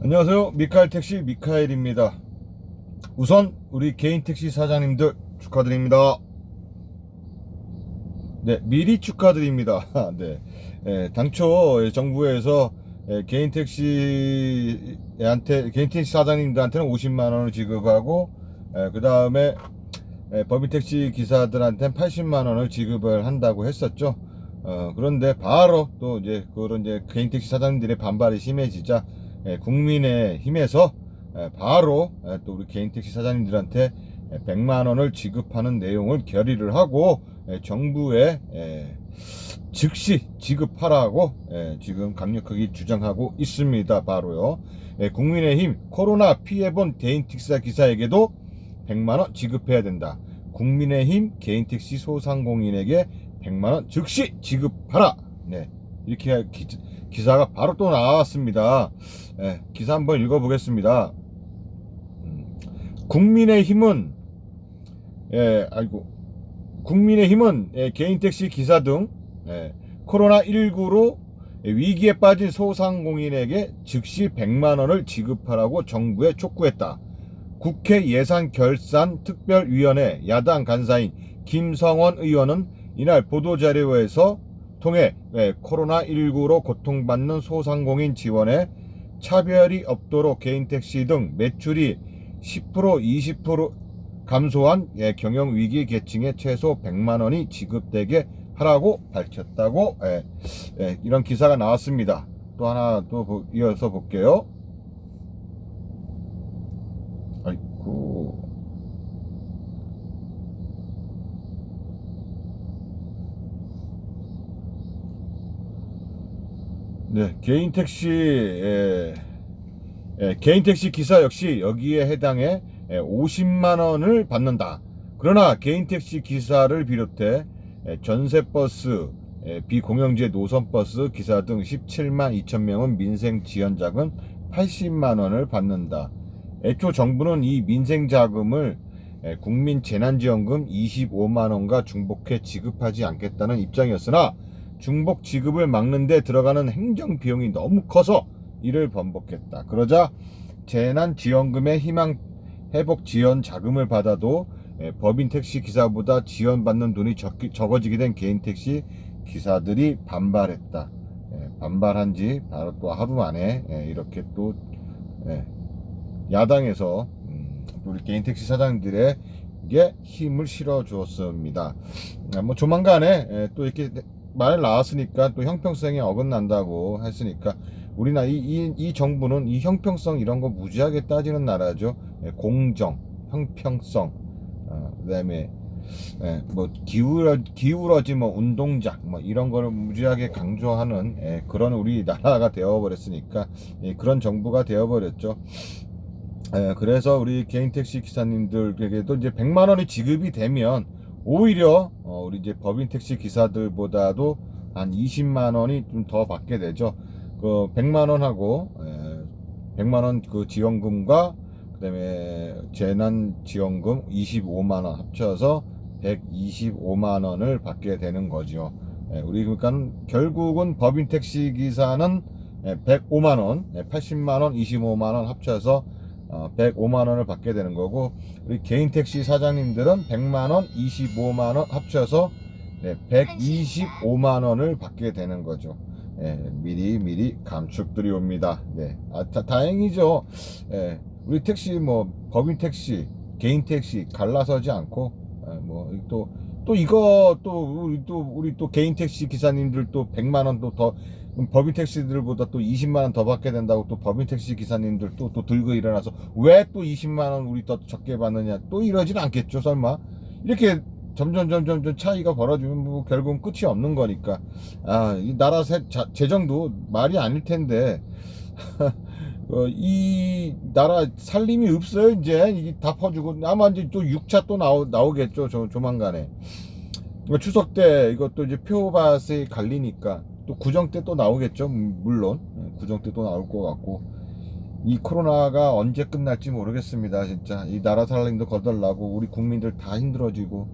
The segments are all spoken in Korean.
안녕하세요. 미카엘 택시 미카엘입니다. 우선 우리 개인 택시 사장님들 축하드립니다. 네, 미리 축하드립니다. 네, 예, 당초 정부에서 예, 개인 택시한테 개인 택시 사장님들한테는 50만 원을 지급하고 그 다음에 법인 택시 기사들한테는 80만 원을 지급을 한다고 했었죠. 어, 그런데 바로 또 이제 그런 이제 개인 택시 사장님들의 반발이 심해지자 예, 국민의 힘에서 예, 바로 예, 또 우리 개인 택시 사장님들한테 예, 100만 원을 지급하는 내용을 결의를 하고 예, 정부에 예, 즉시 지급하라고 예, 지금 강력하게 주장하고 있습니다. 바로요. 예, 국민의힘 코로나 피해본 개인 택시사 기사에게도 100만 원 지급해야 된다. 국민의힘 개인 택시 소상공인에게 100만 원 즉시 지급하라. 네. 이렇게 기, 기사가 바로 또 나왔습니다. 예, 기사 한번 읽어보겠습니다. 음, 국민의힘은 예, 아이고 국민의힘은 예, 개인 택시 기사 등 예, 코로나 19로 위기에 빠진 소상공인에게 즉시 100만 원을 지급하라고 정부에 촉구했다. 국회 예산결산특별위원회 야당 간사인 김성원 의원은 이날 보도자료에서 통해 예, 코로나19로 고통받는 소상공인 지원에 차별이 없도록 개인 택시 등 매출이 10% 20% 감소한 예, 경영 위기 계층에 최소 100만 원이 지급되게 하라고 밝혔다고 예, 예, 이런 기사가 나왔습니다. 또 하나 또 보- 이어서 볼게요. 네, 개인 택시 예, 예, 개인 택시 기사 역시 여기에 해당해 예, 50만 원을 받는다. 그러나 개인 택시 기사를 비롯해 예, 전세 버스, 예, 비공영제 노선 버스 기사 등 17만 2천 명은 민생 지원 자금 80만 원을 받는다. 애초 정부는 이 민생 자금을 예, 국민 재난지원금 25만 원과 중복해 지급하지 않겠다는 입장이었으나 중복 지급을 막는데 들어가는 행정 비용이 너무 커서 이를 번복했다. 그러자 재난지원금의 희망 회복 지원 자금을 받아도 예, 법인 택시 기사보다 지원받는 돈이 적, 적어지게 된 개인 택시 기사들이 반발했다. 예, 반발한 지 바로 또 하루 만에 예, 이렇게 또 예, 야당에서 음, 우리 개인 택시 사장들에게 힘을 실어 주었습니다. 아, 뭐 조만간에 예, 또 이렇게 말 나왔으니까 또 형평성에 어긋난다고 했으니까 우리나라 이, 이, 이 정부는 이 형평성 이런 거 무지하게 따지는 나라죠. 예, 공정, 형평성, 어, 그다음에 예, 뭐 기울어 기울어지 뭐 운동장 뭐 이런 거를 무지하게 강조하는 예, 그런 우리 나라가 되어버렸으니까 예, 그런 정부가 되어버렸죠. 예, 그래서 우리 개인 택시 기사님들에게도 이제 100만 원이 지급이 되면 오히려 어, 우리 이제 법인 택시 기사들보다도 한 20만 원이 좀 더 받게 되죠. 그 100만 원하고 예, 100만 원 그 지원금과 그다음에 재난 지원금 25만 원 합쳐서 125만 원을 받게 되는 거죠. 예, 우리 그러니까 결국은 법인 택시 기사는 105만 원, 80만 원, 25만 원 합쳐서 어, 105만 원을 받게 되는 거고 우리 개인 택시 사장님들은 100만 원, 25만 원 합쳐서 네, 125만 원을 받게 되는 거죠. 예, 미리 미리 감축들이 옵니다. 네, 아, 다, 다행이죠. 예, 우리 택시 뭐 법인 택시, 개인 택시 갈라서지 않고 예, 뭐또 또 이거 또 우리 또 우리 또 개인 택시 기사님들 또 100만 원 또 더 법인 택시들보다 또 20만 원 더 받게 된다고 또 법인 택시 기사님들 또 또 들고 일어나서 왜 또 20만 원 우리 더 적게 받느냐? 또 이러진 않겠죠 설마? 이렇게 점점 점점 점 차이가 벌어지면 뭐 결국은 끝이 없는 거니까. 아 이 나라 세, 자, 재정도 말이 아닐 텐데 어, 이 나라 살림이 없어요 이제. 이게 다 퍼주고. 아마 이제 또 6차 또 나오, 나오겠죠 조, 조만간에. 뭐 추석 때 이것도 이제 표밭이 갈리니까 또 구정 때 또 나오겠죠 음, 물론. 예, 구정 때 또 나올 것 같고. 이 코로나가 언제 끝날지 모르겠습니다 진짜. 이 나라 살림도 거덜나고 우리 국민들 다 힘들어지고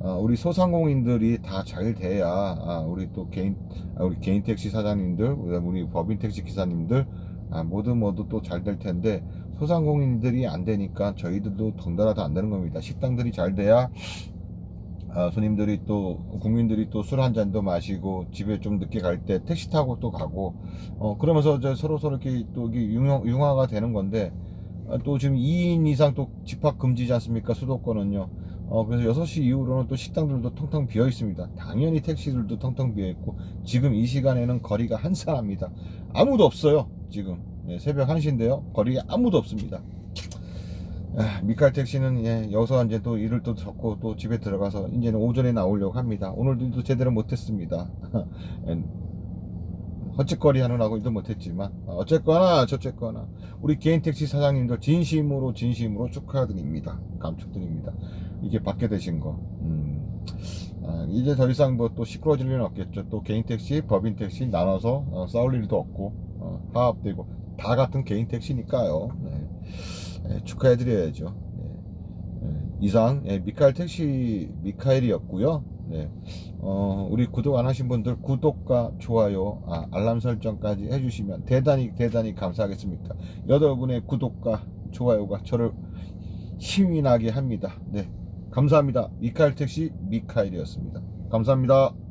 어, 우리 소상공인들이 다 잘 돼야 아, 우리 또 개인 아, 우리 개인 택시 사장님들 우리 법인 택시 기사님들 아, 모두 모두 또 잘 될 텐데 소상공인들이 안 되니까 저희들도 덩달아 더안 되는 겁니다. 식당들이 잘 돼야 아, 손님들이 또 국민들이 또 술 한 잔도 마시고 집에 좀 늦게 갈 때 택시 타고 또 가고 어 그러면서 서로 서로 이렇게 또 이게 융화, 융화가 되는 건데 아, 또 지금 2인 이상 또 집합 금지지 않습니까 수도권은요 어 그래서 6시 이후로는 또 식당들도 텅텅 비어 있습니다. 당연히 택시들도 텅텅 비어 있고 지금 이 시간에는 거리가 한산합니다. 아무도 없어요 지금. 예, 새벽 1시인데요. 거리에 아무도 없습니다. 아, 미칼 택시는 예, 여기서 이제 또 일을 또 접고 또 집에 들어가서 이제는 오전에 나오려고 합니다. 오늘도 또 제대로 못했습니다. 예, 헛짓거리 하느라고 일도 못했지만 어, 어쨌거나 저쨌거나 우리 개인 택시 사장님들 진심으로 진심으로 축하드립니다. 감축드립니다. 이게 받게 되신 거. 음, 아, 이제 더 이상 뭐 또 시끄러질 일은 없겠죠. 또 개인 택시, 법인 택시 나눠서 어, 싸울 일도 없고 어, 화합되고 다 같은 개인 택시니까요. 네. 예, 축하해 드려야죠. 예. 예, 이상 예, 미카엘 택시 미카엘이었고요. 네. 어, 우리 구독 안 하신 분들 구독과 좋아요, 아, 알람 설정까지 해주시면 대단히 대단히 감사하겠습니다. 여러분의 구독과 좋아요가 저를 힘이 나게 합니다. 네, 감사합니다. 미카엘 택시 미카엘이었습니다. 감사합니다.